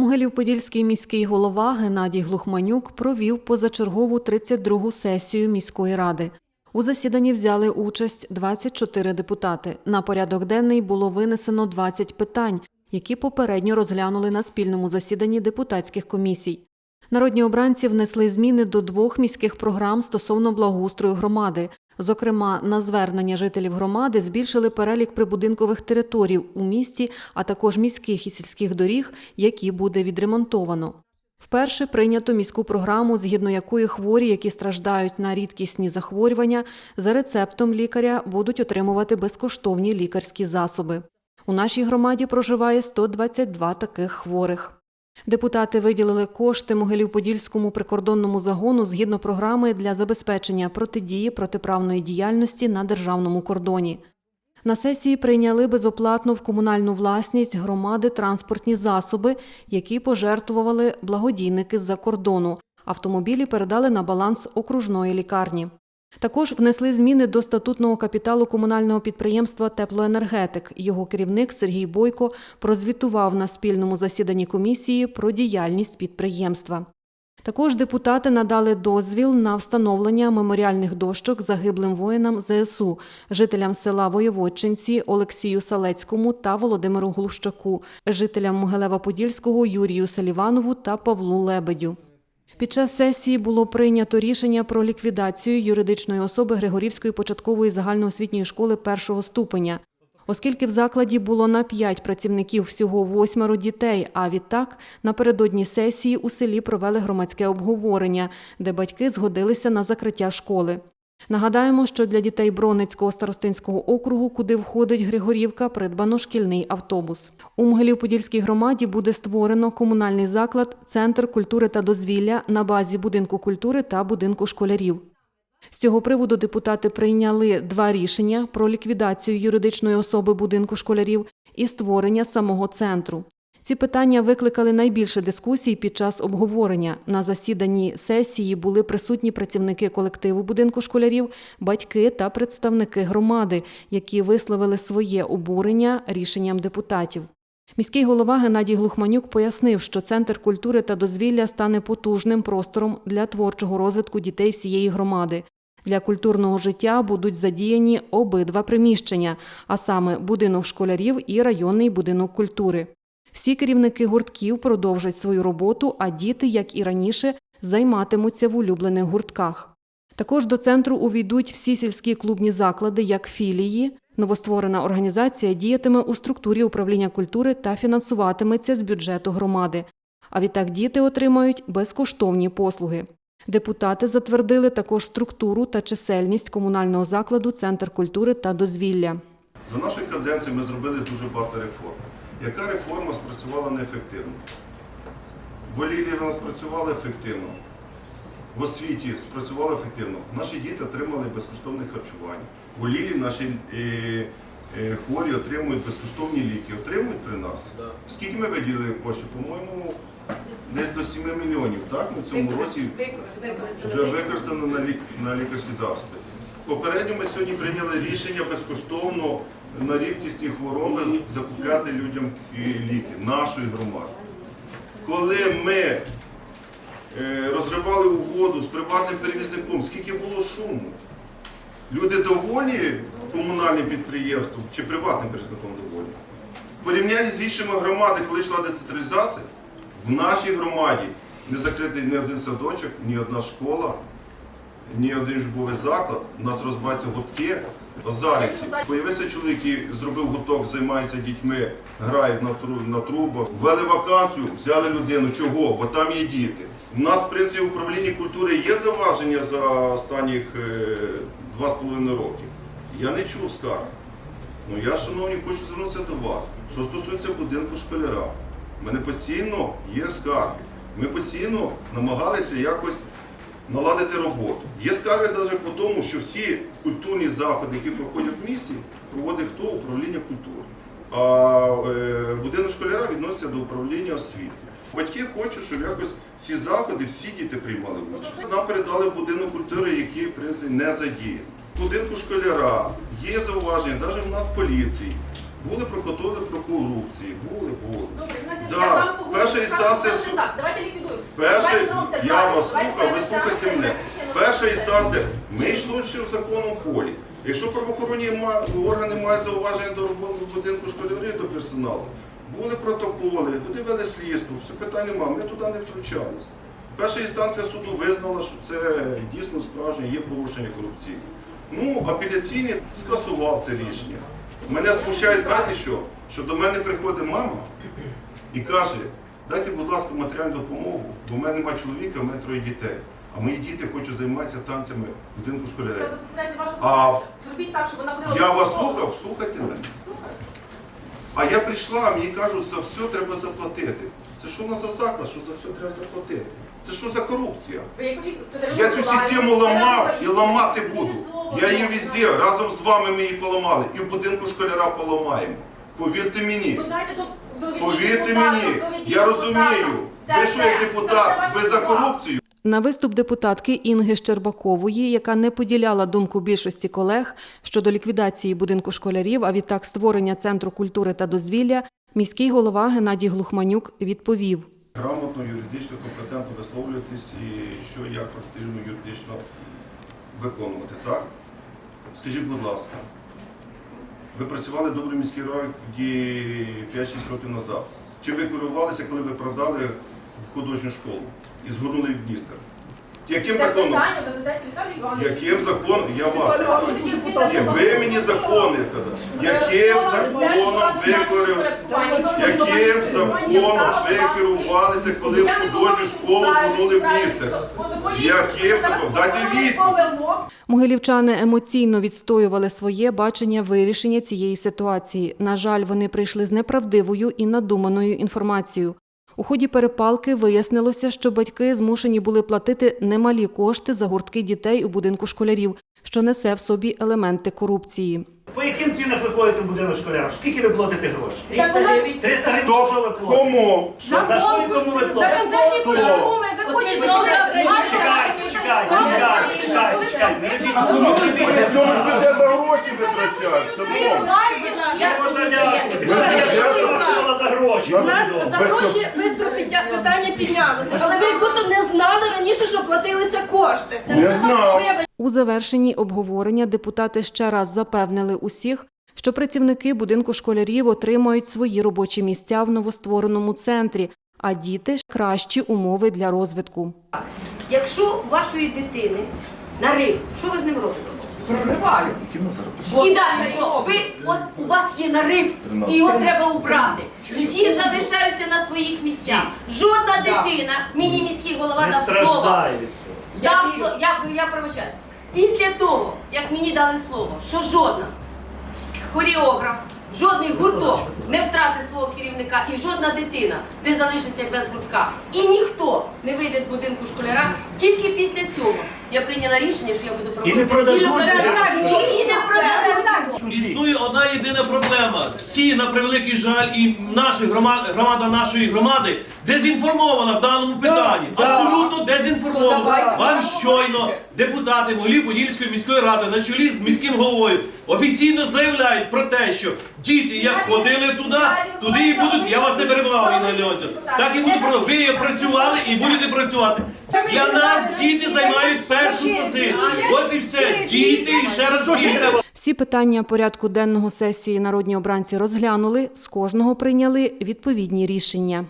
Могилів-Подільський міський голова Геннадій Глухманюк провів позачергову 32-гу сесію міської ради. У засіданні взяли участь 24 депутати. На порядок денний було винесено 20 питань, які попередньо розглянули на спільному засіданні депутатських комісій. Народні обранці внесли зміни до двох міських програм стосовно благоустрою громади. Зокрема, на звернення жителів громади збільшили перелік прибудинкових територій у місті, а також міських і сільських доріг, які буде відремонтовано. Вперше прийнято міську програму, згідно якої хворі, які страждають на рідкісні захворювання, за рецептом лікаря будуть отримувати безкоштовні лікарські засоби. У нашій громаді проживає 122 таких хворих. Депутати виділили кошти Могилів-Подільському прикордонному загону згідно програми для забезпечення протидії протиправної діяльності на державному кордоні. На сесії прийняли безоплатно в комунальну власність громади транспортні засоби, які пожертвували благодійники з-за кордону. Автомобілі передали на баланс окружної лікарні. Також внесли зміни до статутного капіталу комунального підприємства Теплоенергетик. Його керівник Сергій Бойко прозвітував на спільному засіданні комісії про діяльність підприємства. Також депутати надали дозвіл на встановлення меморіальних дощок загиблим воїнам ЗСУ, жителям села Воєводчинці Олексію Салецькому та Володимиру Глущаку, жителям Могилева-Подільського Юрію Саліванову та Павлу Лебедю. Під час сесії було прийнято рішення про ліквідацію юридичної особи Григорівської початкової загальноосвітньої школи першого ступеня. Оскільки в закладі було на 5 працівників всього восьмеро дітей, а відтак напередодні сесії у селі провели громадське обговорення, де батьки згодилися на закриття школи. Нагадаємо, що для дітей Бронницького старостинського округу, куди входить Григорівка, придбано шкільний автобус. У Могилів-Подільській громаді буде створено комунальний заклад Центр культури та дозвілля на базі будинку культури та будинку школярів. З цього приводу депутати прийняли два рішення про ліквідацію юридичної особи будинку школярів і створення самого центру. Ці питання викликали найбільше дискусій під час обговорення. На засіданні сесії були присутні працівники колективу будинку школярів, батьки та представники громади, які висловили своє обурення рішенням депутатів. Міський голова Геннадій Глухманюк пояснив, що центр культури та дозвілля стане потужним простором для творчого розвитку дітей всієї громади. Для культурного життя будуть задіяні обидва приміщення, а саме будинок школярів і районний будинок культури. Всі керівники гуртків продовжать свою роботу, а діти, як і раніше, займатимуться в улюблених гуртках. Також до центру увійдуть всі сільські клубні заклади як філії. Новостворена організація діятиме у структурі управління культури та фінансуватиметься з бюджету громади. А відтак діти отримають безкоштовні послуги. Депутати затвердили також структуру та чисельність комунального закладу Центр культури та дозвілля. За нашої каденції ми зробили дуже багато реформ. Яка реформа спрацювала неефективно? В Олілі вона спрацювала ефективно, в освіті спрацювала ефективно. Наші діти отримали безкоштовне харчування. В Олілі наші е, е, хворі отримують безкоштовні ліки. Отримують при нас? Скільки ми виділили коштів? По-моєму, десь до 7 мільйонів. Так? Ми в цьому році вже використано на, лік, на лікарські засоби. Попередньо ми сьогодні прийняли рішення безкоштовно на рідкісні хвороби закупляти людям ліки нашої громади. Коли ми е, розривали угоду з приватним перевізником, скільки було шуму? Люди доволі комунальним підприємством чи приватним перевізником доволі? В порівнянні з іншими громадами, коли йшла децентралізація, в нашій громаді не закритий ні один садочок, ні одна школа, ні один житловий заклад. У нас розвиваються гуртки, базарівці. Появився чоловік, який зробив гурток, займається дітьми, грають на, тру- на трубах. Ввели вакансію, взяли людину. Чого? Бо там є діти. У нас, в принципі, в управлінні культури є заваження за останніх е, два з половиною роки. Я не чув скарг. Ну я, шановні, хочу звернутися до вас. Що стосується будинку школяра, в мене постійно є скарги. Ми постійно намагалися якось наладити роботу. Є скарги навіть по тому, що всі культурні заходи, які проходять в місті, проводить хто? Управління культури. А е, будинок школяра відноситься до управління освіти. Батьки хочуть, щоб якось ці заходи всі діти приймали участь. Нам передали будинок культури, який не задіяний. В будинку школяра є зауваження, навіть в нас поліції. Були прокатоли про корупції, були, були. Добре, значить, Да. я з вами погоджуюсь. Перша інстанція суд- Так, давайте ліквідуємо. Перша, Давайте зробимо це я правильно. вас Давайте слухав, ви слухайте мене. Перша інстанція, ми йшли ще в законному полі. Якщо правоохоронні ма- органи мають зауваження до роботи будинку школярів до персоналу, були протоколи, вони вели слідство, все питань немає, ми туди не втручались. Перша інстанція суду визнала, що це дійсно справжнє є порушення корупційне. Ну, апеляційний скасував це рішення. Мене смущає, знаєте що? Що до мене приходить мама і каже, дайте, будь ласка, матеріальну допомогу, бо в мене немає чоловіка, в мене троє дітей. А мої діти хочуть займатися танцями в будинку Це школярів. безпосередньо ваша задача. Зробіть так, щоб вона ходила Я вас слухав, слухайте мене. А я прийшла, мені кажуть, за все треба заплатити. Це що в нас за заклад, що за все треба заплатити? Це що за корупція? Ви як Я цю систему ламав і ламати буду. Я її везде, разом з вами ми її поламали. І в будинку школяра поламаємо. Повірте мені. Повірте мені, я розумію. Ви що як депутат, ви за корупцію? На виступ депутатки Інги Щербакової, яка не поділяла думку більшості колег щодо ліквідації будинку школярів, а відтак створення центру культури та дозвілля, міський голова Геннадій Глухманюк відповів. Грамотно, юридично, компетентно висловлюватись і що як потрібно юридично виконувати, так? Скажіть, будь ласка, ви працювали в міській раді 5-6 років назад. Чи ви керувалися, коли ви продали художню школу і згорнули в Дністер? Яким Це законом? питання ви задаєте Віталію Івановичу. Яким законом? Я вас. Депутат. ви мені закони казали. Яким законом ви керувалися? Яким законом ви керувалися, коли в художню школу згорнули в Дністер? Яким законом? Дайте відповідь. Могилівчани емоційно відстоювали своє бачення вирішення цієї ситуації. На жаль, вони прийшли з неправдивою і надуманою інформацією. У ході перепалки вияснилося, що батьки змушені були платити немалі кошти за гуртки дітей у будинку школярів, що несе в собі елементи корупції. По яким цінах ви ходите в будинок школярів? Скільки ви платите грошей? 300 гривень. 300 гривень, що ви платите? Кому? Що, за що і кому ви За платите? концертні костюми, ви хочете Чекайте, чекайте, чекайте, чекайте, чекайте. Не робіть При цьому ж бюджетна гроші витрачають. Що ви залякуєте? Я що вас сказала за гроші? У нас за гроші бистро підня- питання піднялося, але ви як будто не знали раніше, що платилися кошти. Не знав. У завершенні обговорення депутати ще раз запевнили усіх, що працівники будинку школярів отримають свої робочі місця в новоствореному центрі, а діти кращі умови для розвитку. Якщо у вашої дитини нарив, що ви з ним робите? Прориваю. І далі що? Ви, от у вас є нарив, і його треба убрати. Всі залишаються на своїх місцях. Жодна дитина, мені міський голова дав слово. Дав сло- я, я пробачаю. Після того, як мені дали слово, що жодна хореограф, жодний гурток не втратить свого керівника і жодна дитина не залишиться без гуртка. І ніхто не вийде з будинку школяра. Тільки після цього я прийняла рішення, що я буду проводити спільну. І не продадуть. Існує одна єдина проблема. Всі, на превеликий жаль, і наша громада, громада нашої громади дезінформована в даному питанні. да. Абсолютно дезінформована. давайте Вам щойно депутати Могилів Подільської міської ради на чолі з міським головою офіційно заявляють про те, що діти, як ходили туди, туди і будуть. Я вас не перебував, Інна Леонтьевна. Так і будуть про- ви працювали і будете працювати. Для нас діти займають першу позицію. От і все. Діти і ще раз діти. Всі питання порядку денного сесії народні обранці розглянули, з кожного прийняли відповідні рішення.